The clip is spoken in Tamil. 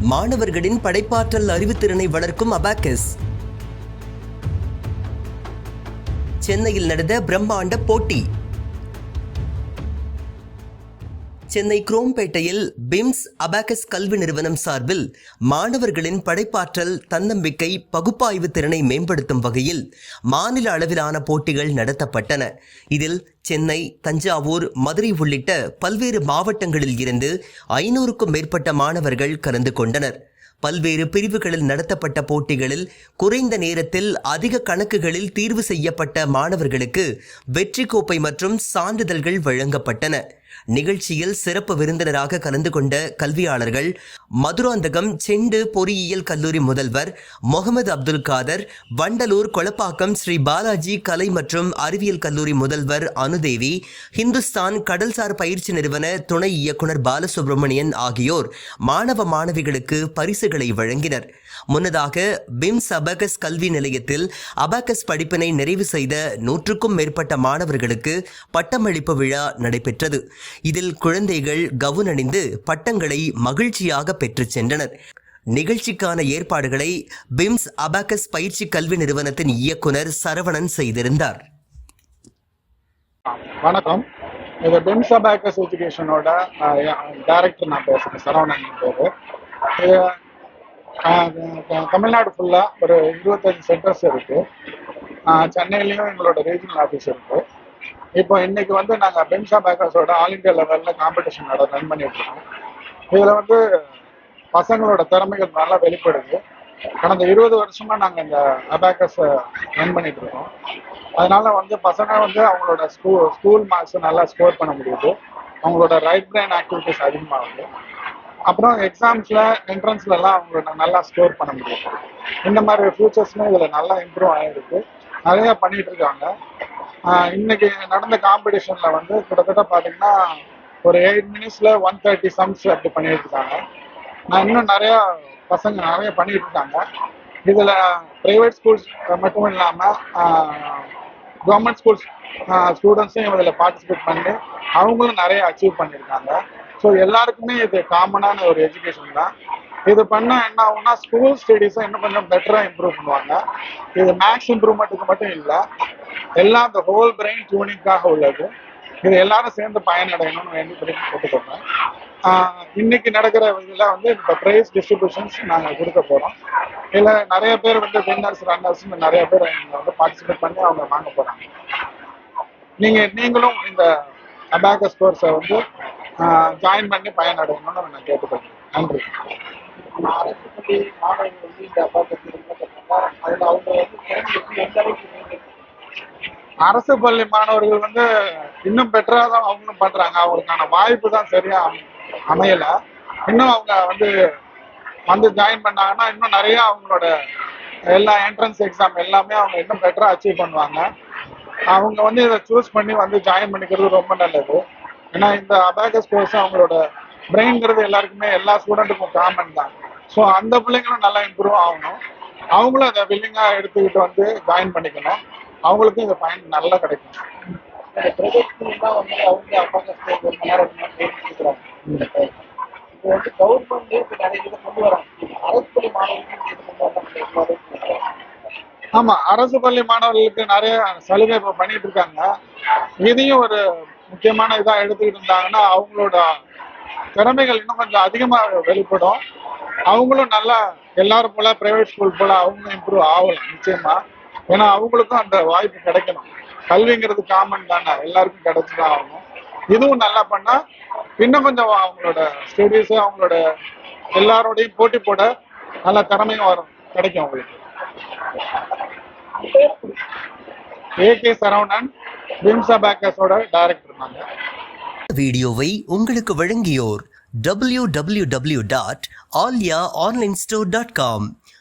மாணவர்களின் படைப்பாற்றல் அறிவுத்திறனை வளர்க்கும் அபாக்கஸ். சென்னையில் நடந்த பிரம்மாண்ட போட்டி. சென்னை குரோம்பேட்டையில் பிம்ஸ் அபாக்கஸ் கல்வி நிறுவனம் சார்பில் மாணவர்களின் படைப்பாற்றல் தன்னம்பிக்கை பகுப்பாய்வு திறனை மேம்படுத்தும் வகையில் மாநில அளவிலான போட்டிகள் நடத்தப்பட்டன. இதில் சென்னை தஞ்சாவூர் மதுரை உள்ளிட்ட பல்வேறு மாவட்டங்களில் இருந்து ஐநூறுக்கும் மேற்பட்ட மாணவர்கள் கலந்து கொண்டனர். பல்வேறு பிரிவுகளில் நடத்தப்பட்ட போட்டிகளில் குறைந்த நேரத்தில் அதிக கணக்குகளில் தீர்வு செய்யப்பட்ட மாணவர்களுக்கு வெற்றி கோப்பை மற்றும் சான்றிதழ்கள் வழங்கப்பட்டன. நிகழ்ச்சியில் சிறப்பு விருந்தினராக கலந்து கொண்ட கல்வியாளர்கள் மதுராந்தகம் செண்டு பொறியியல் கல்லூரி முதல்வர் முகமது அப்துல் காதர் வண்டலூர் கொளப்பாக்கம் ஸ்ரீ பாலாஜி கலை மற்றும் அறிவியல் கல்லூரி முதல்வர் அனுதேவி ஹிந்துஸ்தான் கடல்சார் பயிற்சி நிறுவன துணை இயக்குனர் பாலசுப்ரமணியன் ஆகியோர் மாணவ மாணவிகளுக்கு பரிசுகளை வழங்கினர். முன்னதாக பிம்ஸ் அபகஸ் கல்வி நிலையத்தில் அபாகஸ் படிப்பினை நிறைவு செய்த நூற்றுக்கும் மேற்பட்ட மாணவர்களுக்கு பட்டமளிப்பு விழா நடைபெற்றது. இதில் குழந்தைகள் கவுன் அணிந்து பட்டங்களை மகிழ்ச்சியாக பெற்றுச் சென்றனர். நிகழ்ச்சிக்கான ஏற்பாடுகளை பிம்ஸ் அபாகஸ் பயிற்சி கல்வி நிறுவனத்தின் இயக்குனர் சரவணன் செய்திருந்தார். வணக்கம். இது பிம்ஸ் பேக்கர்ஸ் எஜுகேஷனோட டைரக்டர் நான் பேசுகிறேன் சரவணன் பேர். இது தமிழ்நாடு ஃபுல்லாக ஒரு இருபத்தஞ்சு சென்டர்ஸ் இருக்கு. ஆஹ், சென்னையிலையும் எங்களோட ரீஜனல் ஆஃபீஸ் இருக்கு. இப்போ இன்னைக்கு வந்து நாங்கள் பென்சா பேக்கர்ஸோட ஆல் இந்தியா லெவலில் காம்படிஷன் நட ரன் பண்ணிட்டு இருக்கோம் இதில் வந்து பசங்களோட திறமைகள் நல்லா வெளிப்படுது. கடந்த இருபது வருஷமா நாங்கள் இந்த அபேக்கஸை ரன் பண்ணிட்டு இருக்கோம். அதனால வந்து பசங்க வந்து அவங்களோட ஸ்கூல் ஸ்கூல் மார்க்ஸ் நல்லா ஸ்கோர் பண்ண முடியுது. அவங்களோட ரைட் பிரெயின் ஆக்டிவிட்டிஸ் அதிகமாகுது. அப்புறம் எக்ஸாம்ஸ்ல என்ட்ரன்ஸ்ல எல்லாம் அவங்களோட நல்லா ஸ்கோர் பண்ண முடியும் இந்த மாதிரி ஃபியூச்சர்ஸ்மே இதில் நல்லா இம்ப்ரூவ் ஆயிருக்கு. நிறைய பண்ணிட்டு இருக்காங்க. இன்னைக்கு நடந்த காம்படிஷன்ல வந்து கிட்டத்தட்ட பாத்தீங்கன்னா ஒரு எயிட் மினிட்ஸ்ல ஒன் தேர்ட்டி சம்ஸ் அப்படி பண்ணிட்டு இருக்காங்க. நான் இன்னும் நிறைய பசங்க நிறைய பண்ணிட்டு இருக்காங்க. இதுல பிரைவேட் ஸ்கூல்ஸ் மட்டும் இல்லாம கவர்மெண்ட் ஸ்கூல்ஸ் ஸ்டூடெண்ட்ஸும் இதில் பார்ட்டிசிபேட் பண்ணி அவங்களும் நிறைய அச்சீவ் பண்ணியிருக்காங்க ஸோ எல்லாருக்குமே இது காமனான ஒரு எஜுகேஷன் தான். இது பண்ணால் என்ன ஆகும்னா ஸ்கூல் ஸ்டடீஸை இன்னும் கொஞ்சம் பெட்டராக இம்ப்ரூவ் பண்ணுவாங்க. இது மேக்ஸ் இம்ப்ரூவ்மெண்ட்டுக்கு மட்டும் இல்லை எல்லாம் இந்த ஹோல் பிரெயின் டியூனிங்காக உள்ளது. இது எல்லாரும் சேர்ந்து பயனடையணும்னு வேண்டி கேட்டுக்கோங்க இன்னைக்கு நடக்கிற இதில் வந்து இப்போ ப்ரைஸ் டிஸ்ட்ரிபியூஷன்ஸ் நாங்கள் கொடுக்க போகிறோம் இதில் நிறைய பேர் வந்து வின்னர்ஸ் ரன்னர்ஸ்னு நிறைய பேர் வந்து பார்ட்டிசிபேட் பண்ணி அவங்க வாங்க போகிறாங்க நீங்கள் நீங்களும் இந்த அபாகஸ் கோர்ஸை வந்து ஜாயின் பண்ணி பயனடையணும்னு நான் கேட்டுக்கிறேன் நன்றி. அரசு மாணவர்கள் வந்து இந்த அபாகஸ் அதில் அவங்க வந்து எந்த அளவுக்கு அரசு பள்ளி மாணவர்கள் வந்து இன்னும் பெட்டரா தான் அவங்களும் பண்றாங்க. அவங்களுக்கான வாய்ப்பு தான் சரியா அமையல. இன்னும் அவங்க வந்து வந்து ஜாயின் பண்ணாங்கன்னா இன்னும் நிறைய அவங்களோட எல்லா என்ட்ரன்ஸ் எக்ஸாம் எல்லாமே அவங்க இன்னும் பெட்டரா அச்சீவ் பண்ணுவாங்க. அவங்க வந்து இதை சூஸ் பண்ணி வந்து ஜாயின் பண்ணிக்கிறது ரொம்ப நல்லது. ஏன்னா இந்த அபேகஸ் கோர்ஸ் அவங்களோட பிரெயின்ங்கிறது எல்லாருக்குமே எல்லா ஸ்டூடெண்ட்டுக்கும் காமன் தான். ஸோ அந்த பிள்ளைங்களும் நல்லா இம்ப்ரூவ் ஆகணும். அவங்களும் அதை வில்லிங்காக எடுத்துக்கிட்டு வந்து ஜாயின் பண்ணிக்கணும். அவங்களுக்கும் இந்த பயன் நல்லா கிடைக்கும். ஸ்கூல்லாம் வந்து அவங்க கோர்ஸ் ஒரு மணி நேரம் ரெண்டு மணி நேரம் கொடுக்குறாங்க. இப்போ வந்து கவர்மெண்ட் இப்போ நிறைய இதை கொண்டு வராங்க. அரசு பள்ளி மாணவர்களுக்கு இது கொண்டு வந்தாங்க ஆமா அரசு பள்ளி மாணவர்களுக்கு நிறைய சலுகை இப்போ பண்ணிட்டு இருக்காங்க. இதையும் ஒரு முக்கியமான இதா எடுத்துக்கிட்டு இருந்தாங்கன்னா அவங்களோட திறமைகள் இன்னும் கொஞ்சம் அதிகமா வெளிப்படும். அவங்களும் நல்லா எல்லாரும் போல பிரைவேட் ஸ்கூல் போல அவங்களும் இம்ப்ரூவ் ஆகலாம் நிச்சயமா. ஏன்னா அவங்களுக்கும் அந்த வாய்ப்பு கிடைக்கணும். கல்விங்கிறது காமன் தானே. எல்லாருக்கும் கிடைச்சுதான் ஆகணும். இதுவும் நல்லா பண்ணா இன்னும் கொஞ்சம் அவங்களோட ஸ்டடீஸ் அவங்களோட எல்லாரோடையும் போட்டி போட நல்ல திறமையும் வரும். கிடைக்கும் அவங்களுக்கு. ஏகே சரவணன் பிம்சா பேக்கர்ஸோட டைரக்டர் நாங்க. வீடியோவை உங்களுக்கு வழங்கியோர் W W W dot Alya online store dot com